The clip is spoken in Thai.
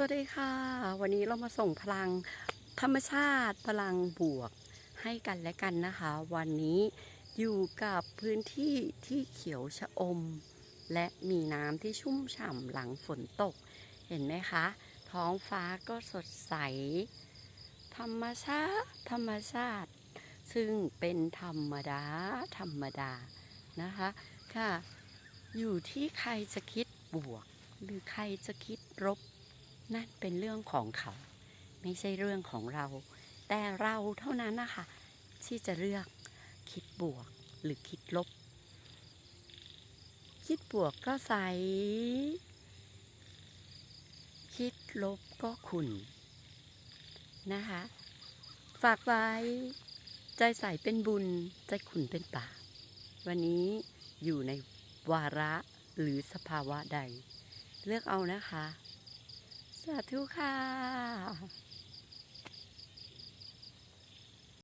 สวัสดีค่ะ วันนี้เรามาส่งพลังธรรมชาติพลังบวกให้กันและกันนะคะ วันนี้อยู่กับพื้นที่ที่เขียวชะอม และมีน้ำที่ชุ่มฉ่ำหลังฝนตก เห็นไหมคะ ท้องฟ้าก็สดใส ธรรมชาติธรรมชาติ ซึ่งเป็นธรรมดา ธรรมดานะคะค่ะ อยู่ที่ใครจะคิดบวก หรือใครจะคิดลบ นั่นเป็นเรื่องของเขา ไม่ใช่เรื่องของเรา แต่เราเท่านั้นนะคะที่จะเลือกคิดบวกหรือคิดลบ คิดบวกก็ใส คิดลบก็ขุนนะคะ ฝากไว้ ใจใสเป็นบุญ ใจขุนเป็นบาปวันนี้อยู่ในวาระหรือสภาวะใด เลือกเอานะคะ สาธุค่ะ